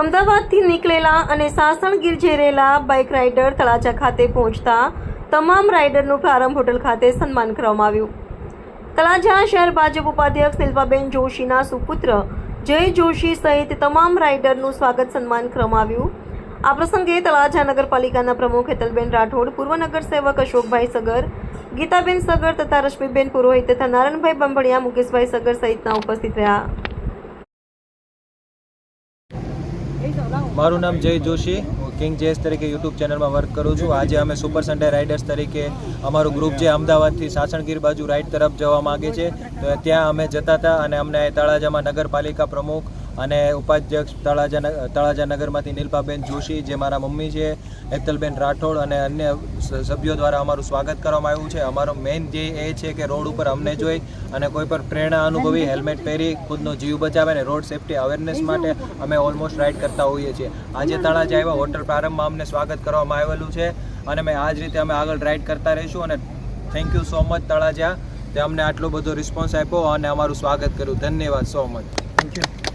અમદાવાદથી નીકળેલા અને સાસણગીર જઈ રહેલા બાઇક રાઇડર તળાજા ખાતે પહોંચતા તમામ રાઇડરનું પ્રારંભ હોટલ ખાતે સન્માન કરવામાં આવ્યું. તળાજા શહેર ભાજપ ઉપાધ્યક્ષ શિલ્પાબેન જોશીના સુપુત્ર જય જોશી સહિત તમામ રાઇડરનું સ્વાગત સન્માન કરવામાં આવ્યું. આ પ્રસંગે તળાજા નગરપાલિકાના પ્રમુખ હેતલબેન રાઠોડ પૂર્વ નગરસેવક અશોકભાઈ સગર, ગીતાબેન સગર તથા રશ્મિબેન પુરોહિત તથા નારાયણભાઈ બંભડિયા મુકેશભાઈ સગર સહિતના ઉપસ્થિત રહ્યા. મારું નામ જય જોશી. કિંગ જેસ તરીકે યુટ્યુબ ચેનલમાં વર્ક કરું છું. આજે અમે સુપર સન્ડે રાઇડર્સ તરીકે અમારું ગ્રુપ જે અમદાવાદથી સાસણગીર બાજુ રાઇડ તરફ જવા માગે છે. તો ત્યાં અમે જતા હતા અને અમને તળાજામાં નગરપાલિકા પ્રમુખ અને ઉપાધ્યક્ષ તળાજા ન- તળાજા નગરમાંથી નીલપાબેન જોશી, જે મારા મમ્મી છે, હેતલબેન રાઠોડ અને અન્ય સભ્યો દ્વારા અમારું સ્વાગત કરવામાં આવ્યું છે. અમારો મેઇન ધ્યેય એ છે કે રોડ ઉપર અમને જોઈ અને કોઈ પણ પ્રેરણા અનુભવી, હેલ્મેટ પહેરી, ખુદનો જીવ બચાવે અને રોડ સેફટી અવેરનેસ માટે અમે ઓલમોસ્ટ રાઇડ કરતા હોઈએ છીએ. આજે તળાજા આવ્યા, હોટલ પ્રારંભમાં અમને સ્વાગત કરવામાં આવેલું છે અને મેં આ જ રીતે અમે આગળ રાઇડ કરતા રહીશું અને thank you so much Talaja, તે અમને આટલો બધો રિસ્પોન્સ આપ્યો અને અમારું સ્વાગત કર્યું. ધન્યવાદ સો મચ થેન્ક યુ